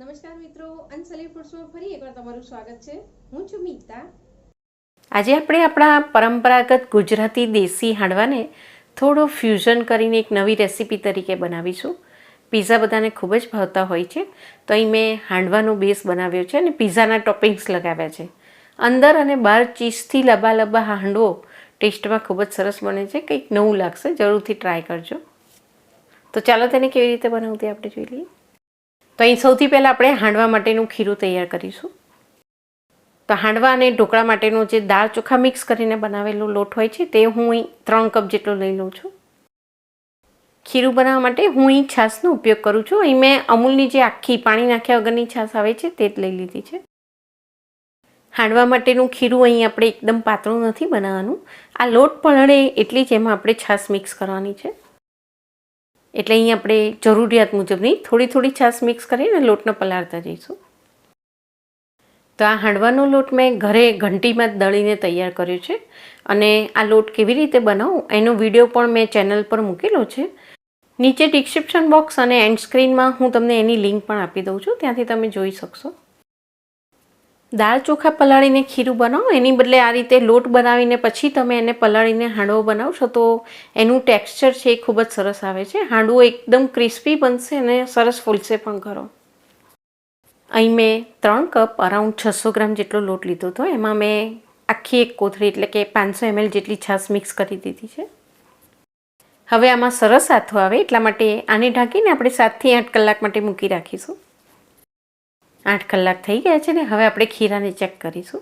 નમસ્કાર મિત્રો અનસલી ફૂડ્સમાં ફરી એકવાર તમારું સ્વાગત છે. હું છું મીતા. આજે આપણે આપણા પરંપરાગત ગુજરાતી દેશી હાંડવાને થોડો ફ્યુઝન કરીને એક નવી રેસીપી તરીકે બનાવીશું. પીઝા બધાને ખૂબ જ ભાવતા હોય છે તો અહીં મેં હાંડવાનો બેઝ બનાવ્યો છે અને પીઝાના ટોપિંગ્સ લગાવ્યા છે. અંદર અને બહાર ચીઝથી લબા લબા હાંડવો ટેસ્ટમાં ખૂબ જ સરસ બને છે. કંઈક નવું લાગશે, જરૂરથી ટ્રાય કરજો. તો ચાલો તેને કેવી રીતે બનાવતી આપણે જોઈ લઈએ. તો અહીં સૌથી પહેલાં આપણે હાંડવા માટેનું ખીરું તૈયાર કરીશું. તો હાંડવા અને ઢોકળા માટેનું જે દાળ ચોખા મિક્સ કરીને બનાવેલો લોટ હોય છે, તે હું અહીં ત્રણ કપ જેટલો લઈ લઉં છું. ખીરું બનાવવા માટે હું અહીં છાશનો ઉપયોગ કરું છું. અહીં મેં અમૂલની જે આખી પાણી નાખ્યા વગરની છાશ આવે છે, તે જ લઈ લીધી છે. હાંડવા માટેનું ખીરું અહીં આપણે એકદમ પાતળું નથી બનાવવાનું. આ લોટ પલળે એટલી જ એમાં આપણે છાશ મિક્સ કરવાની છે. એટલે અહીં આપણે જરૂરિયાત મુજબની થોડી થોડી છાશ મિક્સ કરીને લોટને પલાળતા જઈશું. તો આ હાંડવાનો લોટ મેં ઘરે ઘંટીમાં દળીને તૈયાર કર્યો છે અને આ લોટ કેવી રીતે બનાવું એનો વીડિયો પણ મેં ચેનલ પર મૂકેલો છે. નીચે ડિસ્ક્રિપ્શન બોક્સ અને એન્ડ સ્ક્રીનમાં હું તમને એની લિંક પણ આપી દઉં છું, ત્યાંથી તમે જોઈ શકશો. દાળ ચોખા પલાળીને ખીરું બનાવો. એની બદલે આ રીતે લોટ બનાવીને પછી તમે એને પલાળીને હાંડવો બનાવશો તો એનું ટેક્સચર છે એ ખૂબ જ સરસ આવે છે. હાંડવો એકદમ ક્રિસ્પી બનશે અને સરસ ફૂલશે પણ ખરો અહીં મેં ત્રણ કપ અરાઉન્ડ છસો ગ્રામ જેટલો લોટ લીધો હતો. એમાં મેં આખી એક કોથળી એટલે કે પાંચસો એમએલ જેટલી છાશ મિક્સ કરી દીધી છે. હવે આમાં સરસ આથો આવે એટલા માટે આને ઢાંકીને આપણે સાતથી આઠ કલાક માટે મૂકી રાખીશું. આઠ કલાક થઈ ગયા છે ને, હવે આપણે ખીરાને ચેક કરીશું.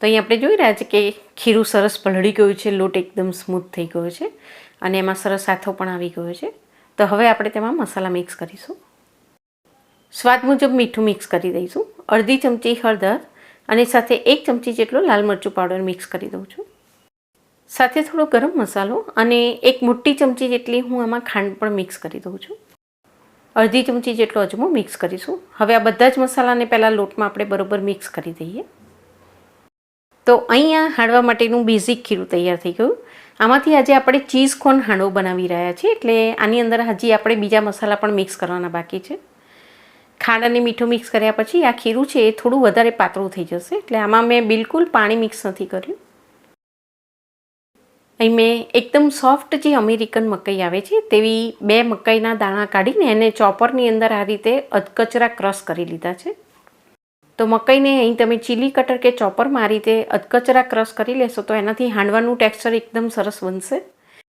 તો અહીં આપણે જોઈ રહ્યા છે કે ખીરું સરસ પલળી ગયું છે, લોટ એકદમ સ્મૂથ થઈ ગયો છે અને એમાં સરસ સાથો પણ આવી ગયો છે. તો હવે આપણે તેમાં મસાલા મિક્સ કરીશું. સ્વાદ મુજબ મીઠું મિક્સ કરી દઈશું. અડધી ચમચી હળદર અને સાથે એક ચમચી જેટલો લાલ મરચું પાવડર મિક્સ કરી દઉં છું. સાથે થોડો ગરમ મસાલો અને એક મોટી ચમચી જેટલી હું આમાં ખાંડ પણ મિક્સ કરી દઉં છું. અડધી ચમચી જેટલો અજમો મિક્સ કરીશું. હવે આ બધા જ મસાલાને પહેલાં લોટમાં આપણે બરોબર મિક્સ કરી દઈએ. તો અહીંયા હાંડવા માટેનું બેઝિક ખીરું તૈયાર થઈ ગયું. આમાંથી આજે આપણે ચીઝ કોર્ન હાંડવો બનાવી રહ્યા છીએ, એટલે આની અંદર હજી આપણે બીજા મસાલા પણ મિક્સ કરવાના બાકી છે. ખાંડ અને મીઠું મિક્સ કર્યા પછી આ ખીરું છે એ થોડું વધારે પાતળું થઈ જશે, એટલે આમાં મેં બિલકુલ પાણી મિક્સ નથી કર્યું. અહીં મેં એકદમ સોફ્ટ જે અમેરિકન મકાઈ આવે છે, તેવી બે મકાઈના દાણા કાઢીને એને ચોપરની અંદર આ રીતે અધકચરા ક્રશ કરી લીધા છે. તો મકાઈને અહીં તમે ચીલી કટર કે ચોપરમાં આ રીતે અધકચરા ક્રશ કરી લેશો તો એનાથી હાંડવાનું ટેક્સચર એકદમ સરસ બનશે.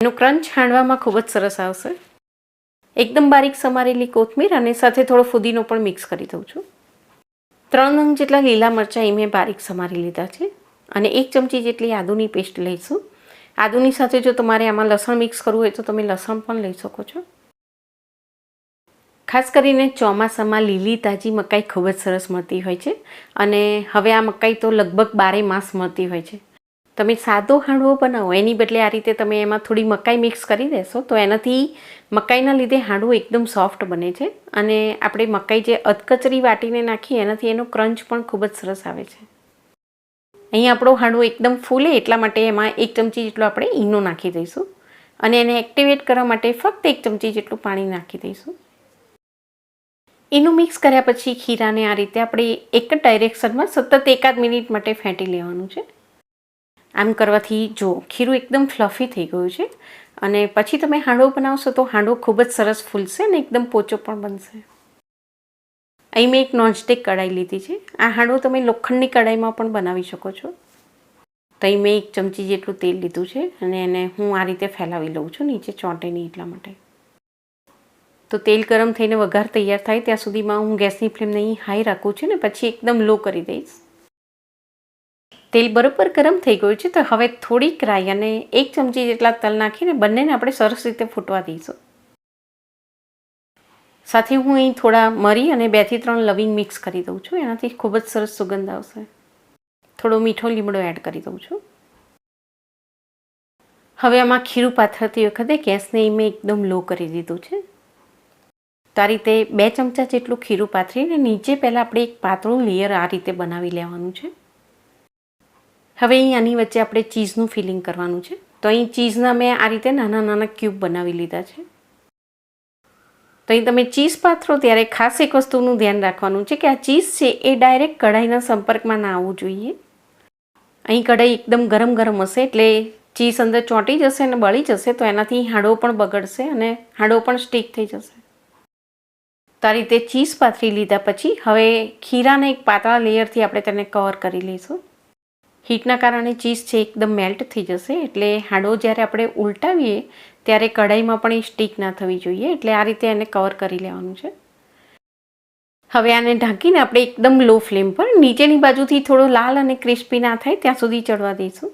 એનું ક્રંચ હાંડવામાં ખૂબ જ સરસ આવશે. એકદમ બારીક સમારેલી કોથમીર અને સાથે થોડો ફુદીનો પણ મિક્સ કરી દઉં છું. ત્રણ નંગ જેટલા લીલા મરચાં એ મેં બારીક સમારી લીધા છે અને એક ચમચી જેટલી આદુની પેસ્ટ લઈશું. આદુની સાથે જો તમારે આમાં લસણ મિક્સ કરવું હોય તો તમે લસણ પણ લઈ શકો છો. ખાસ કરીને ચોમાસામાં લીલી, તાજી મકાઈ ખૂબ જ સરસ મળતી હોય છે અને હવે આ મકાઈ તો લગભગ બારે માસ મળતી હોય છે. તમે સાદો હાંડવો બનાવો, એની બદલે આ રીતે તમે એમાં થોડી મકાઈ મિક્સ કરી દેશો તો એનાથી મકાઈના લીધે હાંડવો એકદમ સોફ્ટ બને છે અને આપણે મકાઈ જે અધકચરી વાટીને નાખીએ એનાથી એનો ક્રંચ પણ ખૂબ જ સરસ આવે છે. અહીં આપણો હાંડવો એકદમ ફૂલે એટલા માટે એમાં એક ચમચી જેટલો આપણે ઈનો નાખી દઈશું. અને એને એક્ટિવેટ કરવા માટે ફક્ત એક ચમચી જેટલું પાણી નાખી દઈશું. ઈનું મિક્સ કર્યા પછી ખીરાને આ રીતે આપણે એક જ ડાયરેક્શનમાં સતત એકાદ મિનિટ માટે ફેંટી લેવાનું છે. આમ કરવાથી જો ખીરું એકદમ ફ્લફી થઈ ગયું છે અને પછી તમે હાંડવો બનાવશો તો હાંડવો ખૂબ જ સરસ ફૂલશે અને એકદમ પોચો પણ બનશે. અહીં મેં એક નોનસ્ટિક કઢાઈ લીધી છે. આ હાંડવો તમે લોખંડની કઢાઈમાં પણ બનાવી શકો છો. તો અહીં મેં એક ચમચી જેટલું તેલ લીધું છે અને એને હું આ રીતે ફેલાવી લઉં છું નીચે ચોંટે નહીં એટલા માટે. તો તેલ ગરમ થઈને વઘાર તૈયાર થાય ત્યાં સુધીમાં હું ગેસની ફ્લેમને અહીં હાઈ રાખું છું ને પછી એકદમ લો કરી દઈશ. તેલ બરોબર ગરમ થઈ ગયું છે તો હવે થોડીક રાઈ અને એક ચમચી જેટલા તલ નાખીને બંનેને આપણે સરસ રીતે ફૂટવા દઈશું. સાથે હું અહીં થોડા મરી અને બેથી ત્રણ લવિંગ મિક્સ કરી દઉં છું. એનાથી ખૂબ જ સરસ સુગંધ આવશે. થોડો મીઠો લીમડો એડ કરી દઉં છું. હવે આમાં ખીરું પાથરતી વખતે ગેસને મેં એકદમ લો કરી દીધું છે. તો આ રીતે બે ચમચા જેટલું ખીરું પાથરીને નીચે પહેલાં આપણે એક પાતળું લેયર આ રીતે બનાવી લેવાનું છે. હવે અહીં આની વચ્ચે આપણે ચીઝનું ફિલિંગ કરવાનું છે. તો અહીં ચીઝના મેં આ રીતે નાના નાના ક્યુબ બનાવી લીધા છે. તો અહીં તમે ચીઝ પાથરો ત્યારે ખાસ એક વસ્તુનું ધ્યાન રાખવાનું છે કે આ ચીઝ છે એ ડાયરેક્ટ કઢાઈના સંપર્કમાં ના આવવું જોઈએ. અહીં કઢાઈ એકદમ ગરમ ગરમ હશે એટલે ચીઝ અંદર ચોંટી જશે અને બળી જશે તો એનાથી હાડો પણ બગડશે અને હાડો પણ સ્ટીક થઈ જશે. તો આ રીતે ચીઝ પાથરી લીધા પછી હવે ખીરાને એક પાતળા લેયરથી આપણે તેને કવર કરી લઈશું. હીટના કારણે ચીઝ છે એકદમ મેલ્ટ થઈ જશે. એટલે હાંડો જ્યારે આપણે ઉલટાવીએ, ત્યારે કઢાઈમાં પણ એ સ્ટીક ના થવી જોઈએ. એટલે આ રીતે એને કવર કરી લેવાનું છે. હવે આને ઢાંકીને આપણે એકદમ લો ફ્લેમ પર નીચેની બાજુથી થોડો લાલ અને ક્રિસ્પી ના થાય ત્યાં સુધી ચડવા દઈશું.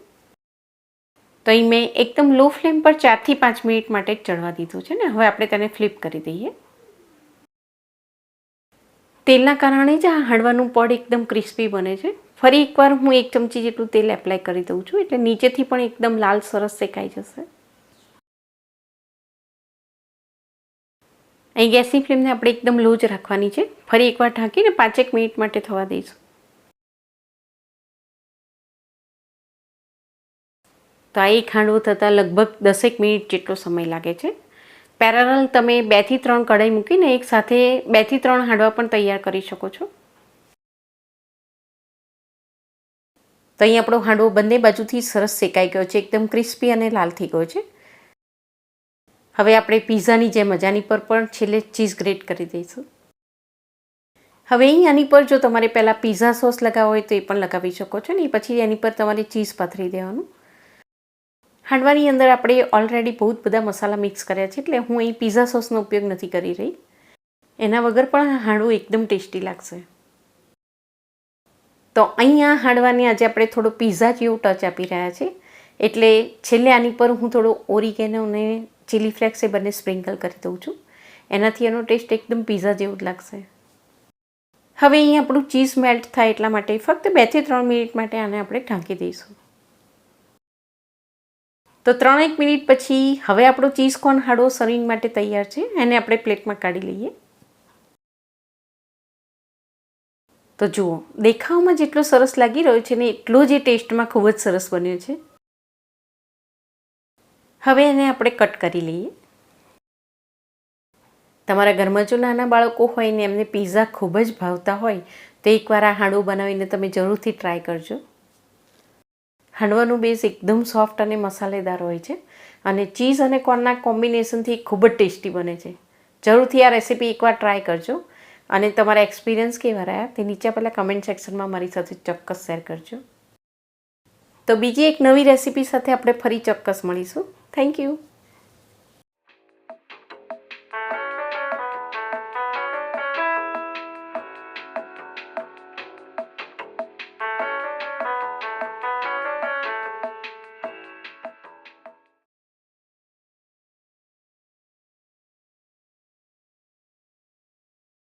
તો અહીં મેં એકદમ લો ફ્લેમ પર ચારથી પાંચ મિનિટ માટે જ ચડવા દીધું છે ને. હવે આપણે તેને ફ્લિપ કરી દઈએ. તેલના કારણે જ આ હાંડવાનું પડ એકદમ ક્રિસ્પી બને છે. ફરી એકવાર હું એક ચમચી જેટલું તેલ એપ્લાય કરી દઉં છું, એટલે નીચેથી પણ એકદમ લાલ સરસ શેકાઈ જશે. અહીં ગેસની ફ્લેમને આપણે એકદમ લો જ રાખવાની છે. ફરી એકવાર ઢાંકીને પાંચેક મિનિટ માટે થવા દઈશું. તો આ એક હાંડવો થતાં લગભગ દસેક મિનિટ જેટલો સમય લાગે છે. પેરેલલ તમે બેથી ત્રણ કઢાઈ મૂકીને એક સાથે બેથી ત્રણ હાંડવા પણ તૈયાર કરી શકો છો. તો અહીં આપણો હાંડવો બંને બાજુથી સરસ શેકાઈ ગયો છે, એકદમ ક્રિસ્પી અને લાલ થઈ ગયો છે. હવે આપણે પીઝાની જે મજાની પર પણ છેલ્લે ચીઝ ગ્રેટ કરી દઈશું. હવે અહીં આની પર જો તમારે પહેલાં પીઝા સોસ લગાવવો હોય તો એ પણ લગાવી શકો છો ને, એ પછી એની પર તમારે ચીઝ પાથરી દેવાનું. હાંડવાની અંદર આપણે ઓલરેડી બહુ જ બધા મસાલા મિક્સ કર્યા છે, એટલે હું અહીં પીઝા સોસનો ઉપયોગ નથી કરી રહી. એના વગર પણ હાંડવું એકદમ ટેસ્ટી લાગશે. તો અહીંયા હાંડવાને આજે આપણે થોડો પીઝા જેવો ટચ આપી રહ્યા છે એટલે છેલ્લે આની પર હું થોડો ઓરિગેનો અને ચીલી ફ્લેક્સ એ બંને સ્પ્રિંકલ કરી દઉં છું. એનાથી એનો ટેસ્ટ એકદમ પીઝા જેવું જ લાગશે. હવે અહીં આપણું ચીઝ મેલ્ટ થાય એટલા માટે ફક્ત બેથી ત્રણ મિનિટ માટે આને આપણે ઢાંકી દઈશું. તો ત્રણેક મિનિટ પછી હવે આપણો ચીઝ કોર્ન હાડો સર્વિંગ માટે તૈયાર છે. એને આપણે પ્લેટમાં કાઢી લઈએ. તો જુઓ, દેખાવમાં જેટલો સરસ લાગી રહ્યો છે ને એટલો જ એ ટેસ્ટમાં ખૂબ જ સરસ બન્યો છે. હવે એને આપણે કટ કરી લઈએ. તમારા ઘરમાં જો નાના બાળકો હોય ને એમને પીઝા ખૂબ જ ભાવતા હોય, તો એકવાર આ હાંડવું બનાવીને તમે જરૂરથી ટ્રાય કરજો. હાંડવાનું બેઝ એકદમ સોફ્ટ અને મસાલેદાર હોય છે અને ચીઝ અને કોર્નના કોમ્બિનેશનથી ખૂબ જ ટેસ્ટી બને છે. જરૂરથી આ રેસીપી એકવાર ટ્રાય કરજો. અને તમારા એક્સપિરિયન્સ કેવા રહ્યા? તે નીચે પહેલાં કમેન્ટ સેક્શનમાં મારી સાથે ચોક્કસ શેર કરજો. તો બીજી એક નવી રેસીપી સાથે આપણે ફરી ચોક્કસ મળીશું. Thank you